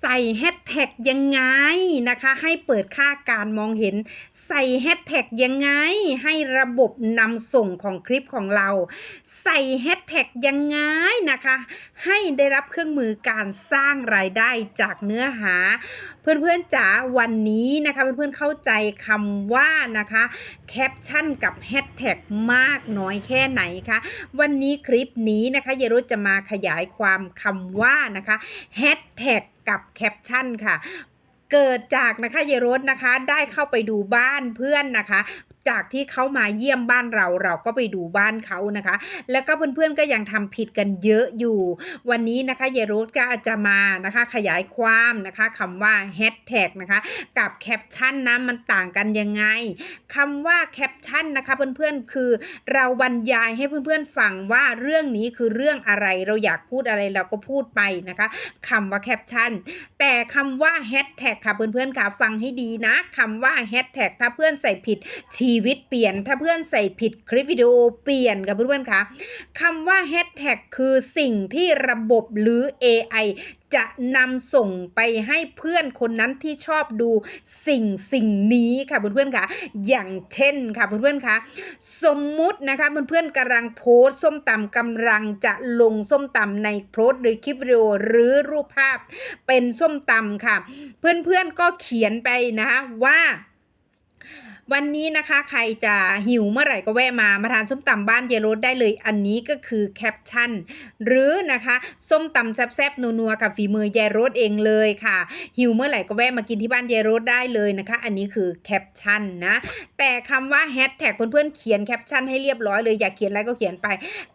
ใส่แฮชแท็กยังไงนะคะ ให้เปิดค่าการมองเห็น ใส่แฮชแท็กยังไง ให้ระบบนำส่งของคลิปของเรา ใส่แฮชแท็กยังไงนะคะ ให้ได้รับเครื่องมือการสร้างรายได้จากเนื้อหา เพื่อนๆจ๋าวันนี้นะคะ เพื่อนๆเข้าใจคำว่านะคะแคปชั่นกับแฮชแท็กมากน้อยแค่ไหนคะวันนี้คลิปนี้นะคะเยรุจะมาขยายความคำว่านะคะแฮชแท็กกับแคปชั่นค่ะ เกิดจากนะคะเยรสนะคะได้เข้าไปดูบ้านเพื่อนนะคะ จากที่เขามาเยี่ยมบ้านเราเราก็ไปดูบ้านเขานะคะ แล้วก็เพื่อนๆก็ยังทำผิดกันเยอะอยู่ วันนี้นะคะเยรถก็จะมานะคะ ขยายความนะคะคำว่าแฮชแท็กนะคะ กับแคปชั่นนะมันต่างกันยังไงคำว่าแคปชั่นนะคะเพื่อนๆคือเราบรรยายให้เพื่อนๆฟังว่าเรื่องนี้คือเรื่องอะไรเราอยากพูดอะไรเราก็พูดไปนะคะคำว่าแคปชั่นแต่คำว่าแฮชแท็กค่ะเพื่อนๆค่ะฟังให้ดีนะคำว่าแฮชแท็กถ้าเพื่อนใส่ผิดชีีวิตเปลี่ยนถ้าเพื่อนใส่ผิดคลิปวิดีโอเปลี่ยนค่ะเพื่อนๆค่ะคำว่าแฮชแท็กคือสิ่งที่ระบบหรือ AI จะนำส่งไปให้เพื่อนคนนั้นที่ชอบดูสิ่งสิ่งนี้ค่ะเพื่อนๆค่ะ อย่างเช่นค่ะเพื่อนๆค่ะ สมมุตินะคะเพื่อนๆกำลังโพสต์ส้มตำกำลังจะลงส้มตำในโพสต์หรือคลิปวิดีโอหรือรูปภาพเป็นส้มตำค่ะ เพื่อนๆก็เขียนไปนะคะว่า วันนี้นะคะใครจะหิวเมื่อไหร่ก็แวะมามาทานส้มตำบ้านเยโรสได้เลยอันนี้ก็คือแคปชั่น หรือนะคะส้มตำแซ่บๆนัวๆกับฝีมือเยโรสเองเลยค่ะ หิวเมื่อไหร่ก็แวะมากินที่บ้านเยโรสได้เลยนะคะ อันนี้คือแคปชั่นนะ แต่คำว่าแฮชแท็กเพื่อนๆเขียนแคปชั่นให้เรียบร้อยเลยอยากเขียนอะไรก็เขียนไป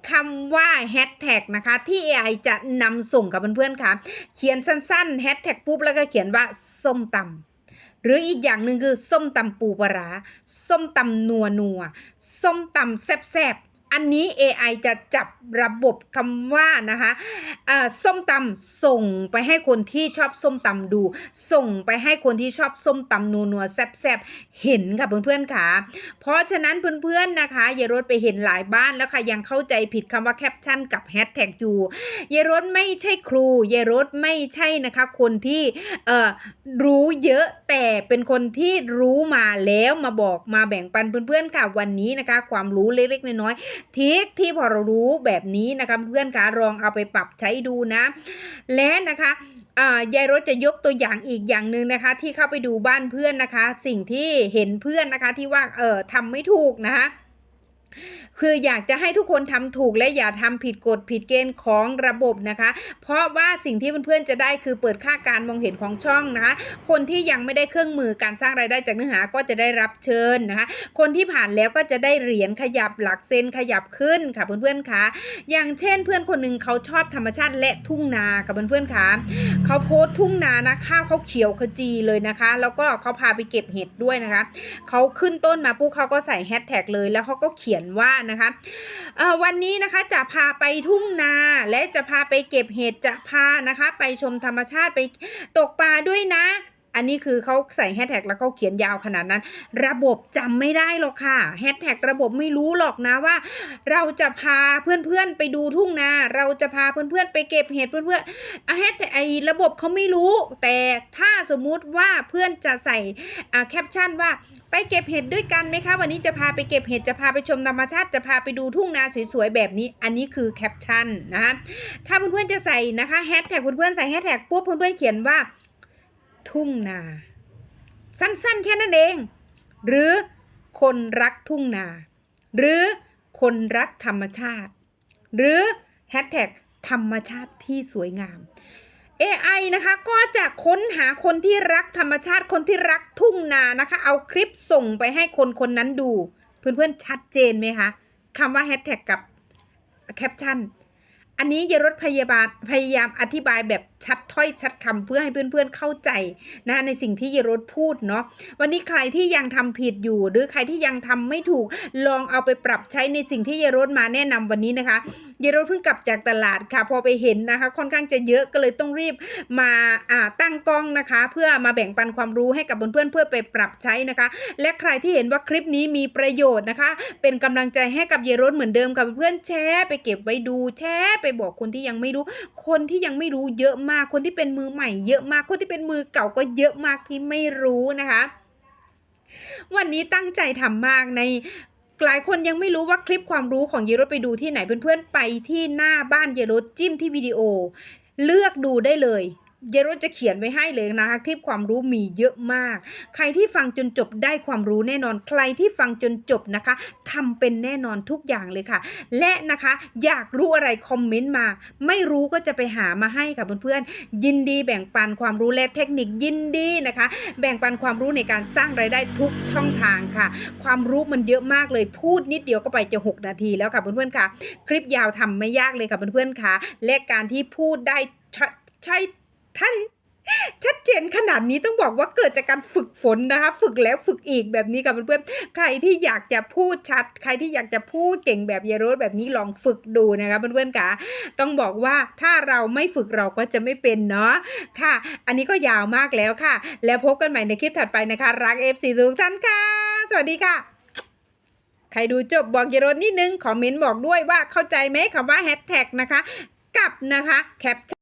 คำว่าแฮชแท็กนะคะที่ AI จะนำส่งกับเพื่อนๆค่ะ เขียนสั้นๆแฮชแท็กปุ๊บแล้วก็เขียนว่าส้มตำ หรืออีกอย่างหนึ่งคือส้มตำปูปลาส้มตำนัวนัวส้มตำแซ่บๆ อันนี้ AI จะจับระบบคำว่านะคะส้มตำส่งไปให้คนที่ชอบส้มตำดู ส่งไปให้คนที่ชอบส้มตำนัวนัวๆแซ่บๆเห็นค่ะเพื่อนๆค่ะ เพราะฉะนั้นเพื่อนๆนะคะเยรถไปเห็นหลายบ้านแล้วค่ะยังเข้าใจผิดคำว่าแคปชั่นกับแฮชแท็กอยู่เยรถไม่ใช่ครู เยรถไม่ใช่นะคะคนที่รู้เยอะแต่เป็นคนที่รู้มาแล้วมาบอกมาแบ่งปันเพื่อนๆค่ะวันนี้นะคะ ความรู้เล็กๆน้อยๆทิกที่พอเรารู้แบบนี้นะคะเพื่อนคะลองเอาไปปรับใช้ดูนะ และนะคะอ่ายายรถจะยกตัวอย่างอีกอย่างหนึ่งนะคะ ที่เข้าไปดูบ้านเพื่อนนะคะ สิ่งที่เห็นเพื่อนนะคะที่ว่าเออทำไม่ถูกนะคะ คืออยากจะให้ทุกคนทำถูกและอย่าทำผิดกฎผิดเกณฑ์ของระบบนะคะ เพราะว่าสิ่งที่เพื่อนๆจะได้คือเปิดค่าการมองเห็นของช่องนะคะคนที่ยังไม่ได้เครื่องมือการสร้างรายได้จากเนื้อหาก็จะได้รับเชิญนะคะ คนที่ผ่านแล้วก็จะได้เหรียญขยับหลักเซนขยับขึ้นค่ะเพื่อนๆคะอย่างเช่นเพื่อนคนหนึ่งเขาชอบธรรมชาติและทุ่งนาค่ะเพื่อนๆคะเขาโพสต์ทุ่งนานะข้าวเขาเขียวขจีเลยนะคะ แล้วก็เขาพาไปเก็บเห็ดด้วยนะคะเขาขึ้นต้นมาปุ๊บเขาก็ใส่แฮชแท็กเลยแล้วเขาก็เขียนยนว่านะคะวันนี้นะคะจะพาไปทุ่งนาและจะพาไปเก็บเห็ดจะพานะคะ ไปชมธรรมชาติไปตกปลาด้วยนะ อันนี้คือเขาใส่แฮชแท็กแล้วเขาเขียนยาวขนาดนั้น ระบบจำไม่ได้หรอกค่ะแฮชแท็กระบบไม่รู้หรอกนะว่า เราจะพาเพื่อนๆไปดูทุ่งนา เราจะพาเพื่อนๆไปเก็บเห็ดเพื่อนๆแฮชแท็กไอ้ระบบเขาไม่รู้ แต่ถ้าสมมุติว่าเพื่อนจะใส่อ่าแคปชั่นว่าไปเก็บเห็ดด้วยกันไหมคะ วันนี้จะพาไปเก็บเห็ดจะพาไปชมธรรมชาติจะพาไปดูทุ่งนาสวยๆแบบนี้ อันนี้คือแคปชั่นนะคะถ้าเพื่อนๆจะใส่นะคะแฮชแท็กเพื่อนๆใส่แฮชแท็กปุ๊บเพื่อนๆเขียนว่า ทุ่งนา สั้นๆ แค่นั้นเอง หรือคนรักทุ่งนา หรือคนรักธรรมชาติ หรือแฮชแท็กธรรมชาติที่สวยงาม AI นะคะก็จะค้นหาคนที่รักธรรมชาติคนที่รักทุ่งนานะคะ เอาคลิปส่งไปให้คนคนนั้นดู เพื่อนๆชัดเจนไหมคะคำว่าแฮชแท็กกับแคปชั่นอันนี้ยรถพยาบาลพยายามอธิบายแบบ ชัดถ้อยชัดคำเพื่อให้เพื่อนๆเข้าใจนะในสิ่งที่ยรถพูดเนาะวันนี้ใครที่ยังทำผิดอยู่ หรือใครที่ยังทำไม่ถูกลองเอาไปปรับใช้ในสิ่งที่ยรถมาแนะนำวันนี้นะคะ เยรถเพิ่งกลับจากตลาดค่ะ พอไปเห็นนะคะ ค่อนข้างจะเยอะก็เลยต้องรีบมาอ่าตั้งกล้องนะคะ เพื่อมาแบ่งปันความรู้ให้กับเพื่อนๆเพื่อไปปรับใช้นะคะ และใครที่เห็นว่าคลิปนี้มีประโยชน์นะคะ เป็นกำลังใจให้กับเยรถเหมือนเดิมกับเพื่อนแชร์ไปเก็บไว้ดูแชร์ไปบอกคนที่ยังไม่รู้ คนที่ยังไม่รู้เยอะมากคนที่เป็นมือใหม่เยอะมาก คนที่เป็นมือเก่าก็เยอะมากที่ไม่รู้นะคะ วันนี้ตั้งใจทำมากในหลายคนยังไม่รู้ว่าคลิปความรู้ของเยรถไปดูที่ไหนเพื่อนๆไปที่หน้าบ้านเยรถจิ้มที่วิดีโอ เลือกดูได้เลย เยรจะเขียนไว้ให้เลยนะคะคลิปความรู้มีเยอะมาก ใครที่ฟังจนจบได้ความรู้แน่นอน ใครที่ฟังจนจบนะคะทำเป็นแน่นอนทุกอย่างเลยค่ะ และนะคะอยากรู้อะไรคอมเมนต์มา ไม่รู้ก็จะไปหามาให้ค่ะเพื่อนๆยินดีแบ่งปันความรู้และเทคนิคยินดีนะคะ แบ่งปันความรู้ในการสร้างรายได้ทุกช่องทางค่ะ ความรู้มันเยอะมากเลยพูดนิดเดียวก็ไปจะ 6 นาทีแล้วค่ะเพื่อนๆค่ะ คลิปยาวทำไม่ยากเลยค่ะเพื่อนๆค่ะและการที่พูดได้ใช่ ใช่ท่านชัดเจนขนาดนี้ต้องบอกว่าเกิดจากการฝึกฝนนะคะ ฝึกแล้วฝึกอีกแบบนี้ค่ะเพื่อนๆใครที่อยากจะพูดชัด ใครที่อยากจะพูดเก่งแบบเยโรสแบบนี้ลองฝึกดูนะคะเพื่อนๆค่ะต้องบอกว่าถ้าเราไม่ฝึกเราก็จะไม่เป็นเนาะค่ะ อันนี้ก็ยาวมากแล้วค่ะ แล้วพบกันใหม่ในคลิปถัดไปนะคะ รัก FC ทุกท่านค่ะ สวัสดีค่ะ ใครดูจบบอกเยโรสนิดนึงคอมเมนต์บอกด้วยว่าเข้าใจไหมคำว่าแฮชแท็กนะคะ กับนะคะแคป